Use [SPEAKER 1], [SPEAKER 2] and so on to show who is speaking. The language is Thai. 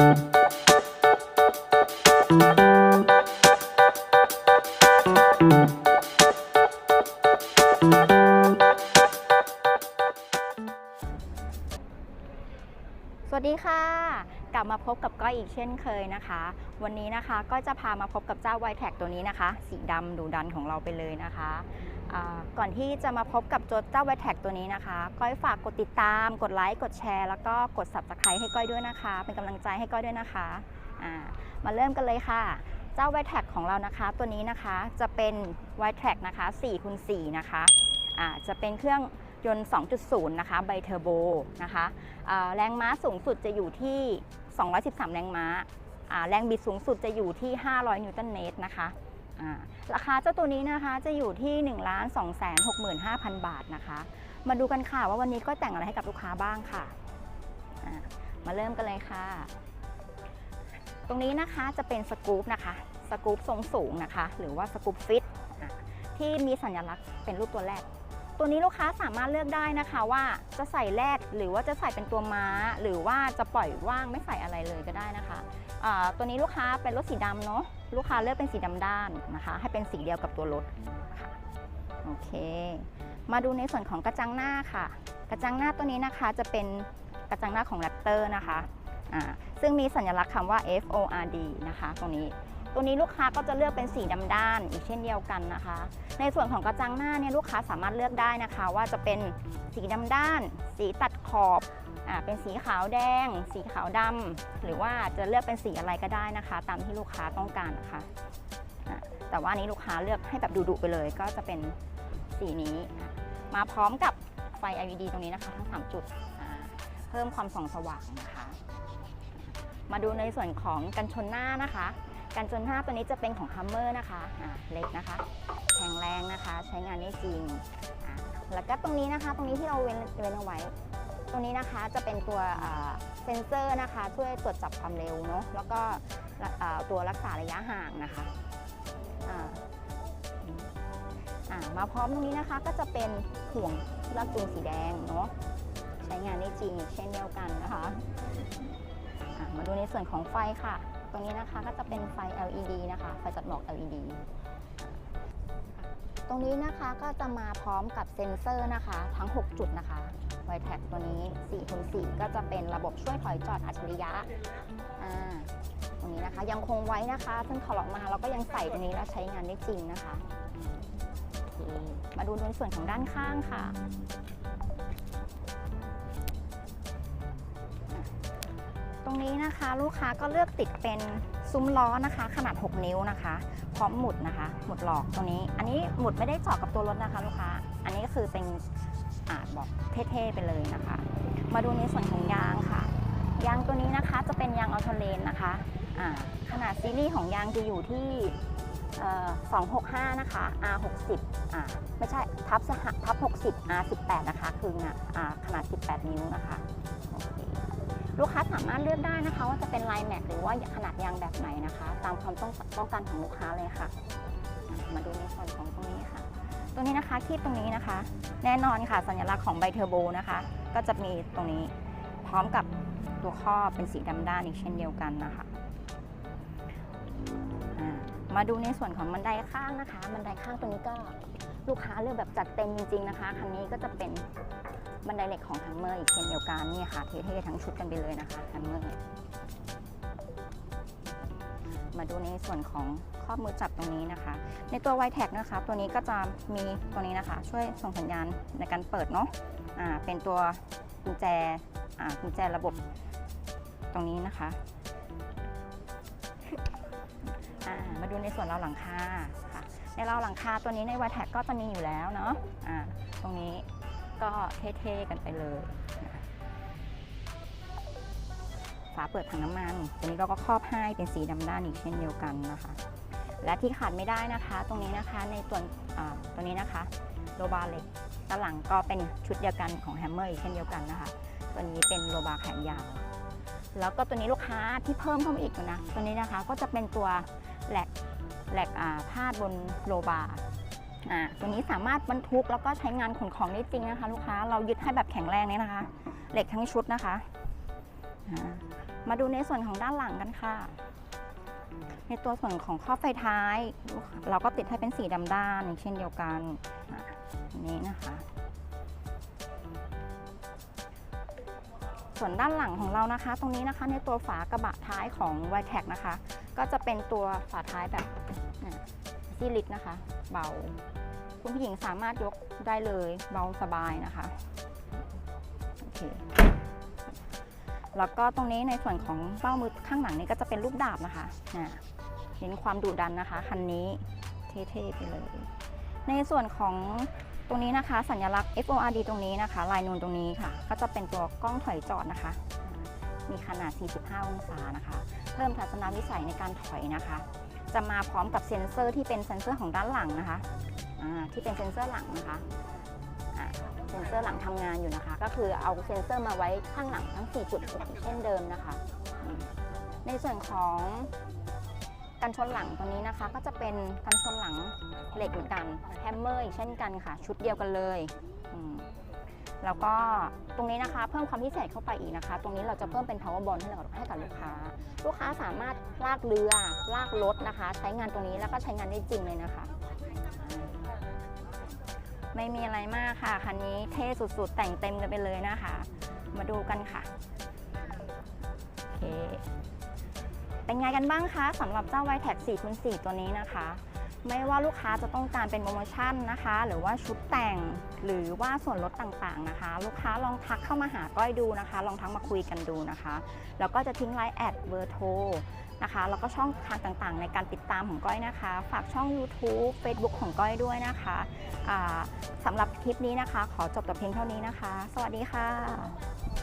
[SPEAKER 1] Música สวัสดีค่ะ กลับมาพบกับก้อยอีกเช่นเคยนะคะ วันนี้นะคะก็จะพามาพบกับเจ้าไวแท็กตัวนี้นะคะ สีดำดูดันของเราไปเลยนะคะก่อนที่จะมาพบกับเจ้าไวแท็กตัวนี้นะคะ ก้อยฝากกดติดตาม กดไลค์กดแชร์ แล้วก็กด subscribe ให้ก้อยด้วยนะคะ เป็นกำลังใจให้ก้อยด้วยนะคะมาเริ่มกันเลยค่ะ เจ้าไวแท็กของเรานะคะ ตัวนี้นะคะจะเป็นไวแท็กนะคะ4คูณ4นะคะอ่าจะเป็นเครื่อง ยนต์ 2.0 นะคะ ไบเทอร์โบนะคะแรงม้าสูงสุดจะอยู่ที่ 213 แรงม้า แรงบิดสูงสุดจะอยู่ที่ 500 นิวตันเมตรนะคะ ราคาเจ้าตัวนี้นะคะจะอยู่ที่ 1 2 6 5 0 0 0 บาทนะคะ มาดูกันค่ะว่าวันนี้ก็แต่งอะไรให้กับลูกค้าบ้างค่ะ มาเริ่มกันเลยค่ะ ตรงนี้นะคะจะเป็นสกู๊ปนะคะ สกู๊ปทรงสูงนะคะ หรือว่าสกู๊ปฟิตที่มีสัญลักษณ์เป็นรูปตัวแรก ตัวนี้ลูกค้าสามารถเลือกได้นะคะว่าจะใส่แรดหรือว่าจะใส่เป็นตัวม้า หรือว่าจะปล่อยว่างไม่ใส่อะไรเลยก็ได้นะคะตัวนี้ลูกค้าเป็นรถสีดำเนาะลูกค้าเลือกเป็นสีดำด้านนะคะ ให้เป็นสีเดียวกับตัวรถค่ะโอเค มาดูในส่วนของกระจังหน้าค่ะ กระจังหน้าตัวนี้นะคะจะเป็นกระจังหน้าของแรปเตอร์นะคะซึ่งมีสัญลักษณ์คำว่า F O R D นะคะ ตรงนี้ ตัวนี้ลูกค้าก็จะเลือกเป็นสีดำด้านอีกเช่นเดียวกันนะคะ ในส่วนของกระจังหน้าเนี่ยลูกค้าสามารถเลือกได้นะคะ ว่าจะเป็นสีดำด้าน สีตัดขอบอ่าเป็นสีขาวแดง สีขาวดำหรือว่าจะเลือกเป็นสีอะไรก็ได้นะคะ ตามที่ลูกค้าต้องการนะคะอ่าแต่ว่านี้ลูกค้าเลือกให้แบบดุๆไปเลย ก็จะเป็นสีนี้ มาพร้อมกับไฟ LED ตรงนี้นะคะ ทั้ง 3 จุดเพิ่มความส่องสว่างนะคะ มาดูในส่วนของกันชนหน้านะคะ กันชนห้าตัวนี้จะเป็นของ Hummer นะคะอ่าเล็กนะคะ แข็งแรงนะคะ ใช้งานได้จริง แล้วก็ตรงนี้นะคะ ตรงนี้ที่เราเว้นเว้นเอาไว้ ตรงนี้นะคะจะเป็นตัวเซนเซอร์นะคะ ช่วยตรวจจับความเร็วเนาะ แล้วก็ตัวรักษาระยะห่างนะคะมาพร้อมตรงนี้นะคะก็จะเป็นห่วงลากจูงสีแดงเนาะใช้งานได้จริงเช่นเดียวกันนะคะะมาดูในส่วนของไฟค่ะ ตรงนี้นะคะก็จะเป็นไฟ LED นะคะ ไฟจัดหมอก LED ตรงนี้นะคะก็จะมาพร้อมกับเซ็นเซอร์นะคะ ทั้ง 6 จุดนะคะไวแท็กตัวนี้4คูณ4ก็จะเป็นระบบช่วยถอยจอดอัจฉริยะตรงนี้นะคะยังคงไว้นะคะ ซึ่งถอดออกมาเราก็ยังใส่ตรงนี้แล้วใช้งานได้จริงนะคะ มาดูในส่วนของด้านข้างค่ะ รงนี้นะคะลูกค้าก็เลือกติดเป็นซุ้มล้อนะคะ ขนาด 6 นิ้วนะคะ พร้อมหมุดนะคะ หมุดหลอกตรงนี้ อันนี้หมุดไม่ได้เจาะกับตัวรถนะคะลูกค้า อันนี้ก็คือเป็นอาจบอกเท่ๆไปเลยนะคะ มาดูในส่วนของยางค่ะ ยางตัวนี้นะคะจะเป็นยางอัลเทอร์เลนนะคะอ่าขนาดซีรีส์ของยางจะอยู่ที่เอ่อ265 นะคะ R60 อ่าไม่ใช่ทับสหทับ60 R18 นะคะ คืองาอ่าขนาด 18 นิ้วนะคะ ลูกค้าสามารถเลือกได้นะคะ ว่าจะเป็นลายแม็กหรือว่าขนาดยางแบบไหนนะคะ ตามความต้องต้องการของลูกค้าเลยค่ะ มาดูในส่วนของตรงนี้ค่ะ ตัวนี้นะคะที่ตรงนี้นะคะ แน่นอนค่ะสัญลักษณ์ของไบเทอร์โบนะคะ ก็จะมีตรงนี้พร้อมกับตัวครอบเป็นสีดำด้านอีกเช่นเดียวกันนะคะอะมาดูในส่วนของบันไดข้างนะคะ บันไดข้างตัวนี้ก็ลูกค้าเลือกแบบจัดเต็มจริงๆนะคะคันนี้ก็จะเป็น บันไดเหล็กของฮัมเมอร์อีกเช่นเดียวกันนี่ค่ะ เท่ๆทั้งชุดกันไปเลยนะคะฮัมเมอร์มาดูในส่วนของครอบมือจับตรงนี้นะคะ ในตัว y t e c นะคะ ตัวนี้ก็จะมีตัวนี้นะคะ ช่วยส่งสัญญาณในการเปิดเนาะอ่าเป็นตัวกุญแจกุญแจระบบตรงนี้นะคะมาดูในส่วนราวหลังคาค่ะในราวหลังคาตัวนี้ใน y t e c ก็จะมีอยู่แล้วเนาะอ่าตรงนี้ ก็เท่ๆกันไปเลย ฝาเปิดถังน้ำมันตัวนี้เราก็ครอบให้เป็นสีดำด้านอีกเช่นเดียวกันนะคะ และที่ขาดไม่ได้นะคะ ตรงนี้นะคะในส่วนตัวนี้นะคะโลบาเล็กด้านหลังก็เป็นชุดเดียวกันของแฮมเมอร์อีกเช่นเดียวกันนะคะตัวนี้เป็นโลบาแขนยาวแล้วก็ตัวนี้ลูกค้าที่เพิ่มเข้ามาอีกนะตัวนี้นะคะก็จะเป็นตัวแหลกแหลกอ่าบนโลบา อ่าตัวนี้สามารถบรรทุกแล้วก็ใช้งานขนของได้จริงนะคะ ลูกค้าเรายึดให้แบบแข็งแรงเลยนะคะ เหล็กทั้งชุดนะคะ มาดูในส่วนของด้านหลังกันค่ะ ในตัวส่วนของข้อไฟท้าย เราก็ติดให้เป็นสีดำด้านเช่นเดียวกันนนี้นะคะ ส่วนด้านหลังของเรานะคะ ตรงนี้นะคะในตัวฝากระบะท้ายของ y t e c นะคะ ก็จะเป็นตัวฝาท้ายแบบ ซีลิกนะคะ เบา คุณผู้หญิงสามารถยกได้เลยเบาสบายนะคะโอเคแล้วก็ตรงนี้ในส่วนของเป้ามือข้างหลังนี้ก็จะเป็นรูปดาบนะคะเห็นความดุดันนะคะ คันนี้เท่ๆไปเลย ในส่วนของตรงนี้นะคะ สัญลักษณ์ FORD ตรงนี้นะคะ ลายนูนตรงนี้ค่ะ ก็จะเป็นตัวกล้องถอยจอดนะคะ มีขนาด 45 องศานะคะ เพิ่มทัศนวิสัยในการถอยนะคะ จะมาพร้อมกับเซ็นเซอร์ที่เป็นเซ็นเซอร์ของด้านหลังนะคะที่เป็นเซ็นเซอร์หลังนะคะเซ็นเซอร์หลังทำงานอยู่นะคะ ก็คือเอาเซ็นเซอร์มาไว้ข้างหลังทั้ง 4 จุดเช่นเดิมนะคะ ในส่วนของกันชนหลังตรงนี้นะคะ ก็จะเป็นกันชนหลังเหล็กเหมือนกันแฮมเมอร์อีกเช่นกันค่ะ ชุดเดียวกันเลย แล้วก็ตรงนี้นะคะเพิ่มความพิเศษเข้าไปอีกนะคะ ตรงนี้เราจะเพิ่มเป็น power bond ให้กับให้กับลูกค้า ลูกค้าสามารถลากเรือลากรถนะคะ ใช้งานตรงนี้แล้วก็ใช้งานได้จริงเลยนะคะ ไม่มีอะไรมากค่ะคันนี้เท่สุดๆ แต่งเต็มกันไปเลยนะคะ มาดูกันค่ะโอเคเป็นไงกันบ้างคะสำหรับเจ้า y t e c 4คูณ4ตัวนี้นะคะ ไม่ว่าลูกค้าจะต้องการเป็นโปรโมชั่นนะคะ หรือว่าชุดแต่งหรือว่าส่วนลดต่างๆนะคะ ลูกค้าลองทักเข้ามาหาก้อยดูนะคะ ลองทักมาคุยกันดูนะคะ แล้วก็จะทิ้งไลน์แอดเบอร์โทรนะคะแล้วก็ช่องทางต่างๆ ในการติดตามของก้อยนะคะ ฝากช่อง YouTube Facebook ของก้อยด้วยนะคะสำหรับคลิปนี้นะคะ ขอจบแต่เพียงเท่านี้นะคะ สวัสดีค่ะ